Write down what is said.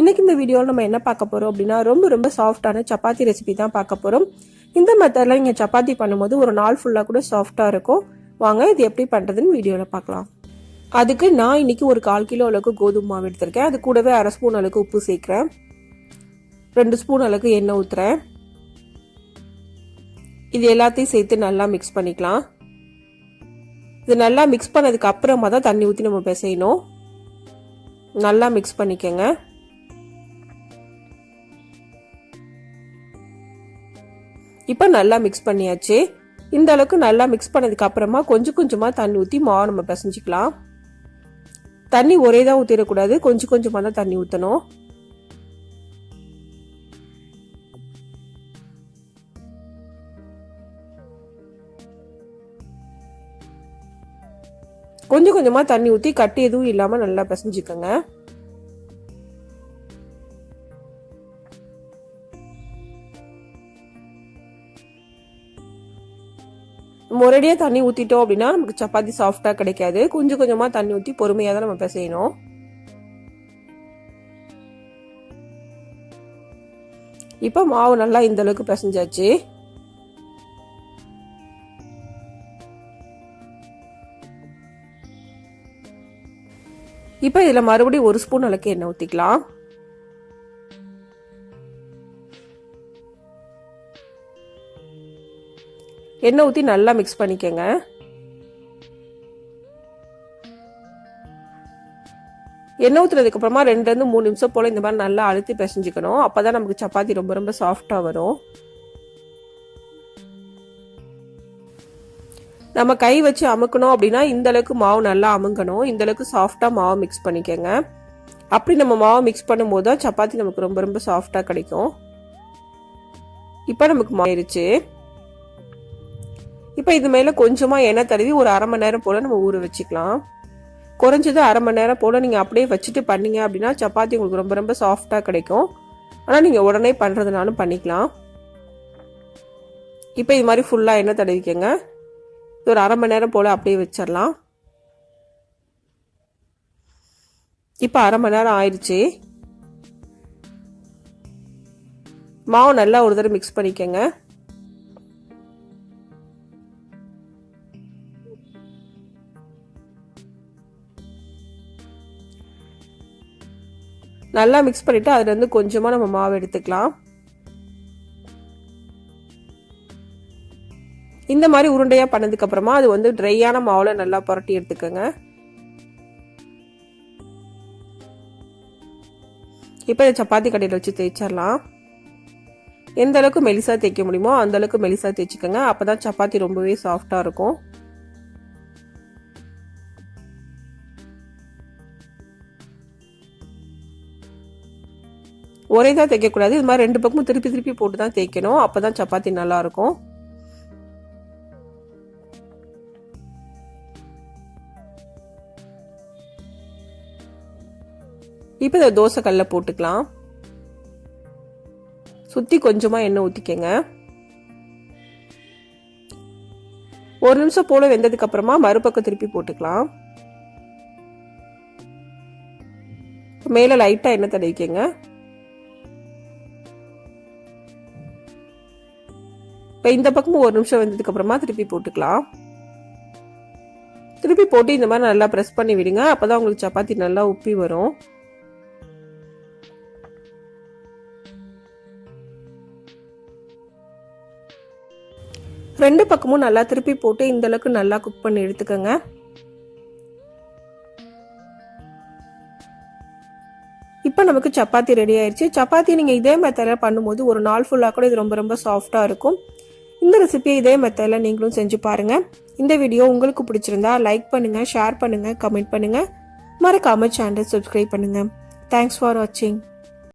இன்னைக்கு இந்த வீடியோவில் நம்ம என்ன பார்க்க போறோம் அப்படின்னா ரொம்ப ரொம்ப சாஃப்டான சப்பாத்தி ரெசிபி தான் பார்க்க போறோம். இந்த மெத்தடில் நீங்கள் சப்பாத்தி பண்ணும்போது ஒரு நாள் ஃபுல்லாக கூட சாஃப்டாக இருக்கும். வாங்க இது எப்படி பண்ணுறதுன்னு வீடியோவில் பார்க்கலாம். அதுக்கு நான் இன்னைக்கு ஒரு கால் கிலோ அளவுக்கு கோதுமை மாவு எடுத்திருக்கேன். அது கூடவே அரை ஸ்பூன் அளவுக்கு உப்பு சேர்க்குறேன். ரெண்டு ஸ்பூன் அளவுக்கு எண்ணெய் ஊற்றுறேன் இது எல்லாத்தையும் சேர்த்து நல்லா மிக்ஸ் பண்ணிக்கலாம். இது நல்லா மிக்ஸ் பண்ணதுக்கு அப்புறமா தான் தண்ணி ஊற்றி நம்ம பிசையணும். நல்லா மிக்ஸ் பண்ணிக்கோங்க. இப்போ நல்லா மிக்ஸ் பண்ணியாச்சு. இந்த அளவுக்கு நல்லா மிக்ஸ் பண்ணதுக்கு அப்புறமா கொஞ்சம் கொஞ்சமாக தண்ணி ஊற்றி மாவு நம்ம பிசைஞ்சிக்கலாம். தண்ணி ஒரே தான் ஊற்றிடக்கூடாது கொஞ்சம் கொஞ்சமாக தான் தண்ணி ஊற்றணும் கொஞ்சம் கொஞ்சமாக தண்ணி ஊற்றி கட்டி எதுவும் இல்லாமல் நல்லா பிசைஞ்சுக்கோங்க. முரடியாக தண்ணி ஊற்றிட்டோம் அப்படின்னா நமக்கு சப்பாத்தி சாஃப்டாக கிடைக்காது. கொஞ்சம் கொஞ்சமாக தண்ணி ஊற்றி பொறுமையாக தான் நம்ம பிசையணும். இப்போ மாவு நல்லா இந்த அளவுக்கு பிசைஞ்சாச்சு. இப்போ இதில் மறுபடியும் ஒரு ஸ்பூன் அளவுக்கு எண்ணெய் ஊற்றிக்கலாம் எண்ணெய் ஊற்றி நல்லா மிக்ஸ் பண்ணிக்கோங்க. எண்ணெய் ஊற்றுனதுக்கு அப்புறமா ரெண்டுலேருந்து மூணு நிமிஷம் போல் இந்த மாதிரி நல்லா அழுத்தி பிசைஞ்சிக்கணும். அப்போ தான் நமக்கு சப்பாத்தி ரொம்ப ரொம்ப சாஃப்டாக வரும். நம்ம கை வச்சு அமுக்கணும் அப்படின்னா இந்த அளவுக்கு மாவு நல்லா அமுங்கணும். இந்த அளவுக்கு சாஃப்டாக மாவு மிக்ஸ் பண்ணிக்கோங்க. அப்படி நம்ம மாவு மிக்ஸ் பண்ணும்போது தான் சப்பாத்தி நமக்கு ரொம்ப ரொம்ப சாஃப்டாக கிடைக்கும். இப்போ நமக்கு மாறிடுச்சு இப்போ இது மேலே கொஞ்சமாக எண்ணெய் தடவி ஒரு அரை மணி நேரம் போல் நம்ம ஊற வச்சுக்கலாம். குறைஞ்சது அரை மணி நேரம் போல் நீங்கள் அப்படியே வச்சுட்டு பண்ணீங்க அப்படின்னா சப்பாத்தி உங்களுக்கு ரொம்ப ரொம்ப சாஃப்டாக கிடைக்கும். ஆனால் நீங்கள் உடனே பண்ணுறதுனாலும் பண்ணிக்கலாம். இப்போ இது மாதிரி ஃபுல்லாக எண்ணெய் தடவிக்கங்க. இது ஒரு அரை மணி நேரம் போல் அப்படியே வச்சிடலாம் இப்போ அரை மணி நேரம் ஆயிடுச்சு. மாவு நல்லா ஒரு தடவை மிக்ஸ் பண்ணிக்கோங்க. நல்லா மிக்ஸ் பண்ணிவிட்டு அதுலேருந்து கொஞ்சமாக நம்ம மாவு எடுத்துக்கலாம். இந்த மாதிரி உருண்டையாக பண்ணதுக்கப்புறமா அது வந்து ட்ரையான மாவில் நல்லா புரட்டி எடுத்துக்கோங்க. இப்போ இதை சப்பாத்தி கடையில் வச்சு தேய்ச்சிடலாம். எந்த அளவுக்கு மெலிசாக தேய்க்க முடியுமோ அந்த அளவுக்கு மெலிசாக தேய்ச்சிக்கோங்க. அப்போ தான் சப்பாத்தி ரொம்பவே சாஃப்டாக இருக்கும். ஒரே தான் தைக்கக்கூடாது இது மாதிரி ரெண்டு பக்கமும் திருப்பி திருப்பி போட்டு தான் தைக்கணும் அப்போ தான் சப்பாத்தி நல்லாயிருக்கும். இப்போ இதை தோசை போட்டுக்கலாம். சுற்றி கொஞ்சமாக எண்ணெய் ஊற்றிக்கங்க. ஒரு நிமிஷம் போல வெந்ததுக்கு அப்புறமா மறுபக்கம் திருப்பி போட்டுக்கலாம். மேலே லைட்டாக எண்ணெய் தடவிக்கங்க. இப்போ இந்த பக்கமும் ஒரு நிமிஷம் வந்ததுக்கப்புறமா திருப்பி போட்டுக்கலாம். திருப்பி போட்டு இந்த மாதிரி நல்லா ப்ரெஸ் பண்ணி விடுங்க. அப்போ தான் உங்களுக்கு சப்பாத்தி நல்லா உப்பி வரும். ரெண்டு பக்கமும் நல்லா திருப்பி போட்டு இந்த அளவுக்கு நல்லா குக் பண்ணி எடுத்துக்கோங்க. இப்போ நமக்கு சப்பாத்தி ரெடி ஆயிடுச்சு சப்பாத்தி நீங்கள் இதே மெத்தடில் பண்ணும்போது ஒரு நாள் ஃபுல்லாக கூட இது ரொம்ப ரொம்ப சாஃப்டாக இருக்கும். இந்த ரெசிபியை இதே மெத்தடில் நீங்களும் செஞ்சு பாருங்கள் இந்த வீடியோ உங்களுக்கு பிடிச்சிருந்தா லைக் பண்ணுங்கள் ஷேர் பண்ணுங்கள் கமெண்ட் பண்ணுங்கள் மறக்காமல் சேனலை சப்ஸ்கிரைப் பண்ணுங்கள் தேங்க்ஸ் ஃபார் வாட்சிங்